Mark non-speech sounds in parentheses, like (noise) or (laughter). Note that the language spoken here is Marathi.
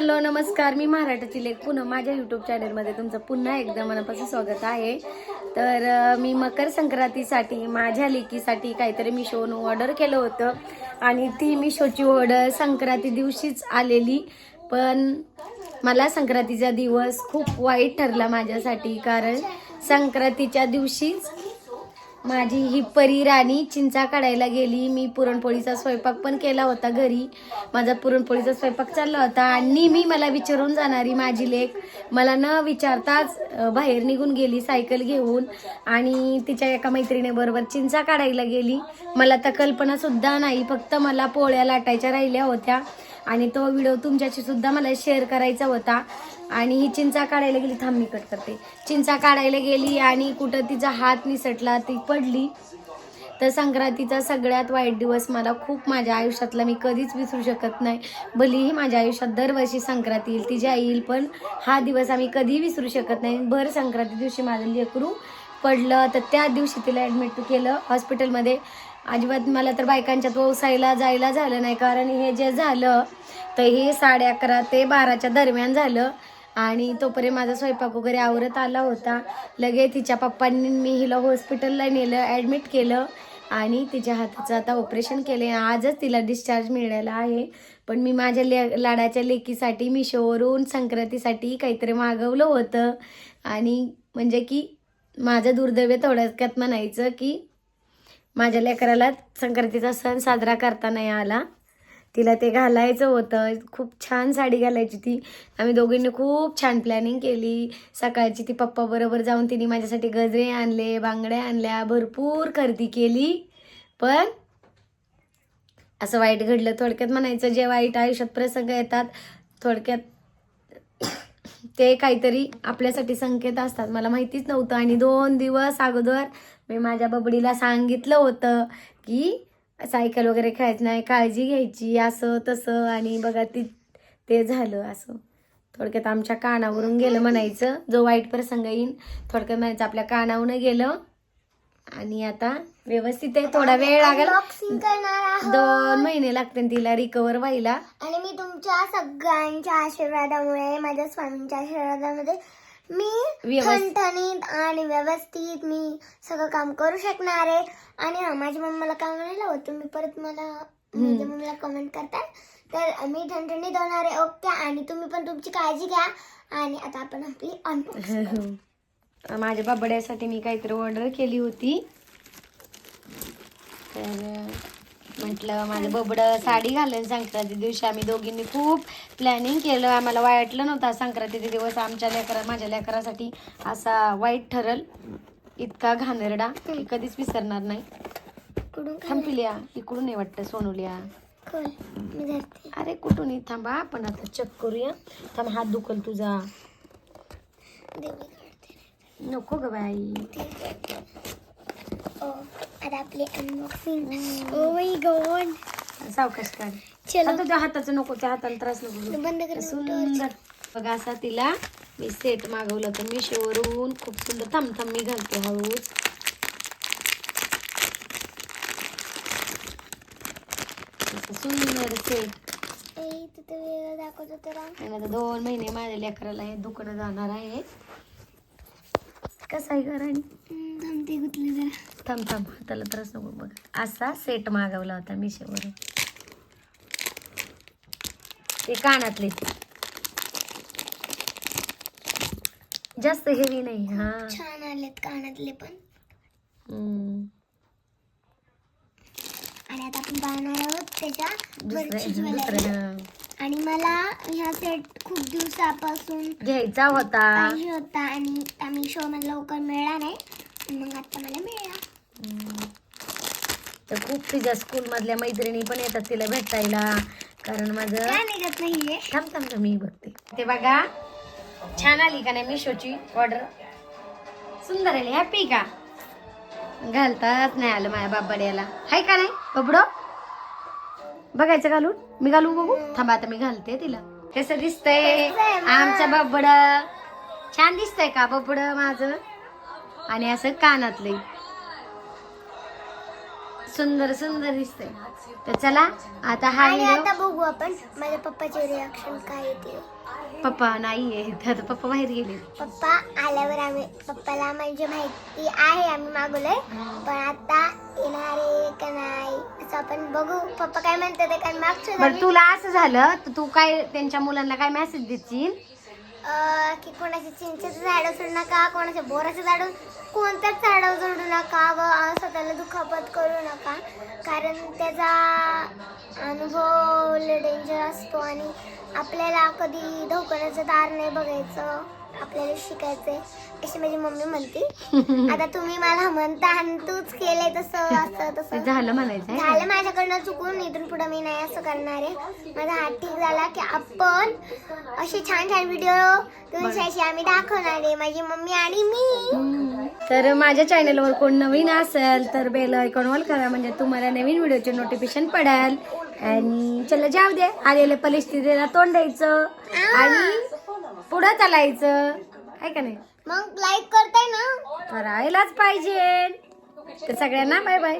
हॅलो नमस्कार. मी महाराष्ट्रातील एक पुन्हा माझ्या यूट्यूब चॅनलमध्ये तुमचं पुन्हा एकदा मनापासून स्वागत आहे. तर मी मकर संक्रांतीसाठी माझ्या लेकीसाठी काहीतरी मिशोनं ऑर्डर केलं होतं. आणि ती मिशोची ऑर्डर संक्रांती दिवशीच आलेली. पण मला संक्रांतीचा दिवस खूप वाईट ठरला माझ्यासाठी. कारण संक्रांतीच्या दिवशीच माझी ही परी राणी चिंचा काढायला गेली. मी पुरणपोळीचा स्वयंपाक पण केला होता घरी. माझा पुरणपोळीचा स्वयंपाक चालला होता आणि मी मला विचारून जाणारी माझी लेख मला न विचारताच बाहेर निघून गेली सायकल घेऊन आणि तिच्या एका मैत्रिणीबरोबर चिंचा काढायला गेली. मला तर कल्पना सुद्धा नाही. फक्त मला पोळ्या लाटायच्या राहिल्या होत्या. आणि तो व्हिडिओ तुमच्याशी सुद्धा मला शेअर करायचा होता. आणि ही चिंचा काढायला गेली. थांब मी कट करते. चिंचा काढायला गेली आणि कुठं तिचा हात निसटला ती पडली. तर संक्रांतीचा सगळ्यात वाईट दिवस मला खूप माझ्या आयुष्यातला मी कधीच विसरू शकत नाही. भलेही माझ्या आयुष्यात दरवर्षी संक्रांती येईल तिच्या येईल पण हा दिवस आम्ही कधीही विसरू शकत नाही. भर संक्रांती दिवशी माझं लेकरू पडलं तर त्या दिवशी तिला ॲडमिट केलं हॉस्पिटलमध्ये अजिबात मला तर बायकांच्या व्यवसायाला जायला झालं नाही. कारण हे जे झालं तर हे साडे अकरा ते बाराच्या दरम्यान झालं. आणि तोपर्यंत माझा स्वयंपाक वगैरे आवरत आला होता. लगेच तिच्या पप्पांनी मी हिला हॉस्पिटलला नेलं ॲडमिट केलं. आणि तिच्या हाताचं आता ऑपरेशन केले आजच तिला डिस्चार्ज मिळाला आहे. पण मी माझ्या ले लाडाच्या लेकीसाठी मिशोवरून संक्रांतीसाठी काहीतरी मागवलं होतं. आणि म्हणजे की माझं दुर्दैव थोडक्यात म्हणायचं की माझ्या लेकराला संक्रांतीचा सण साजरा करता नाही आला. तिला ते घालायचं होतं. खूप छान साडी घालायची ती. आम्ही दोघींनी खूप छान प्लॅनिंग केली. सकाळची ती पप्पा बरोबर जाऊन तिने माझ्यासाठी गजरे आणले बांगड्या आणल्या भरपूर खरेदी केली. पण असं वाईट घडलं. थोडक्यात म्हणायचं जे वाईट आयुष्यात प्रसंग येतात थोडक्यात ते काहीतरी आपल्यासाठी संकेत असतात. मला माहितीच नव्हतं आणि दोन दिवस अगोदर मी माझ्या बबडीला सांगितलं होतं की सायकल वगैरे खेळायचं नाही काळजी घ्यायची असं तसं आणि बघा ती ते झालं असं. थोडक्यात आमच्या कानावरून गेलं म्हणायचं. जो वाईट प्रसंग येईन थोडक्यात म्हणायचं आपल्या कानावरून गेलं. आणि आता व्यवस्थित आहे थोडा वेळ लागेल. करणार आहोत. दोन महिने लागतील तिला रिकवर व्हायला. आणि मी तुमच्या सगळ्यांच्या आशीर्वादामुळे माझ्या स्वामींच्या आशीर्वादामध्ये मी व्यवस्थित- ठणठणीत आणि व्यवस्थित मी सगळं काम करू शकणार आहे. आणि हा माझ्या मम्माला काय म्हणायला होतं मी परत मला माझ्या मम्मीला कमेंट करतात तर मी ठणठणीत होणार आहे ओके. आणि तुम्ही पण तुमची काळजी घ्या. आणि आता आपण आपली अनबॉक्सिंग माझ्या बाबड्यासाठी मी काहीतरी ऑर्डर केली होती. तर म्हटलं माझं बबडं साडी घालेल संक्रांती दिवशी आम्ही दोघींनी खूप प्लॅनिंग केलं. आम्हाला वाटलं नव्हतं संक्रांतीचे दिवस आमच्या लेकरा माझ्या लेकरासाठी असा वाईट ठरल. इतका घाणेरडा. की कधीच विसरणार नाही. कुठून थांबपिल्या इकडून नाही वाटतं सोनूल्या. अरे कुठून थांबा आपण आता चेक करूया. थांब हात दुखल तुझा. नको ग बाई. ओ आता आपली अनबॉक्सिंग ओ माय गॉड सावकाश चलो. आता तुझ्या हाताचं नको त्या हाताला त्रास नको. बंद कर सुंदर बघा असा तिला मी सेट मागवलं होतं मिशोवरून. खूप सुंदर थांब थांब मी घालते हळूच. सुंदर सेट तिथे दाखवत होतं दोन महिने माझ्या लेकराला हे दुकानं जाणार आहे. कसं आहे घराणी थांबते गुतले जरा. थांब थांब. हाताला त्रास नको बघ. असा सेट मागवला होता मिशोवरून ते कानातले. जास्त हेवी नाही हा. छान आलेत कानातले पण. हम्म. आणि आता आपण पाहणार आहोत त्याच्या वरची दुसरं ज्वेलरी. दुसरं हा. आणि मला ह्या सेट खूप दिवसापासून घ्यायचा होता. पाहिजे होता आणि आम्ही शो मला लवकर मिळाला नाही मग आता मला मिळाला. तर खूप तिच्या स्कूल मधल्या मैत्रिणी पण येतात तिला भेटायला. कारण माझं काय निघत नाहीये. थांब थांब थांब, मी बघते. ते बघा. छान आली का नाही मिशोची ऑर्डर सुंदर आली हॅपी का? घालताच नाही आलं माझ्या बाबड्याला हाय का नाही? बबडो? बघायचं घालून मी घालू बघू? थांबा आता मी घालते तिला. कसं दिसतंय? आमचं बबड. छान दिसतंय का बबड माझं? आणि असं कानातलंय. सुंदर सुंदर दिसते तर चला आता हा आणि आता बघू आपण माझ्या पप्पाचे रिॲक्शन काय येते. पप्पा नाहीये. तर पप्पा बाहेर गेले. पप्पा आल्यावर आम्ही पप्पाला म्हणजे माहिती आहे आम्ही मागवलंय. पण आता येणार आहे का नाही? असं आपण बघू. पप्पा काय म्हणतात ते कारण मागच्या बरं तुला असं झालं तर तू काय त्यांच्या मुलांना काय मेसेज देशील? अं, की कोणाचे चिंचेचं झाड सोडू नका कोणाच्या बोराचं झाड कोणत्याच झाडावर जोडू नका व स्वतःला दुखापत करू नका. कारण त्याचा अनुभव डेंजर असतो आणि आपल्याला कधी धोकण्याचं दार नाही बघायचं. आपल्याला शिकायचंय. अशी माझी मम्मी म्हणते आता तुम्ही मला म्हणता आणि तूच केलंय तसं असं तसं. (laughs) झालं म्हणायचं आहे झालं माझ्याकडनं चुकून. इथून पुढे मी नाही असं करणार आहे. माझा हात ठीक झाला की आपण असे छान छान व्हिडिओ तुमच्याशी आम्ही दाखवणार आहे माझी मम्मी आणि मी. हम्म. तर माझ्या चॅनलवर कोण नवीन असेल तर बेल आयकॉन ऑल करा. म्हणजे तुम्हाला नवीन व्हिडिओचे नोटिफिकेशन पडेल. आणि चला जाऊ दे. आलेल्या परिस्थितीला तोंड द्यायचं. आणि पुढं चालायचं. आहे का नाही? मग लाईक करताय ना. करायलाच पाहिजे. तर सगळ्यांना बाय बाय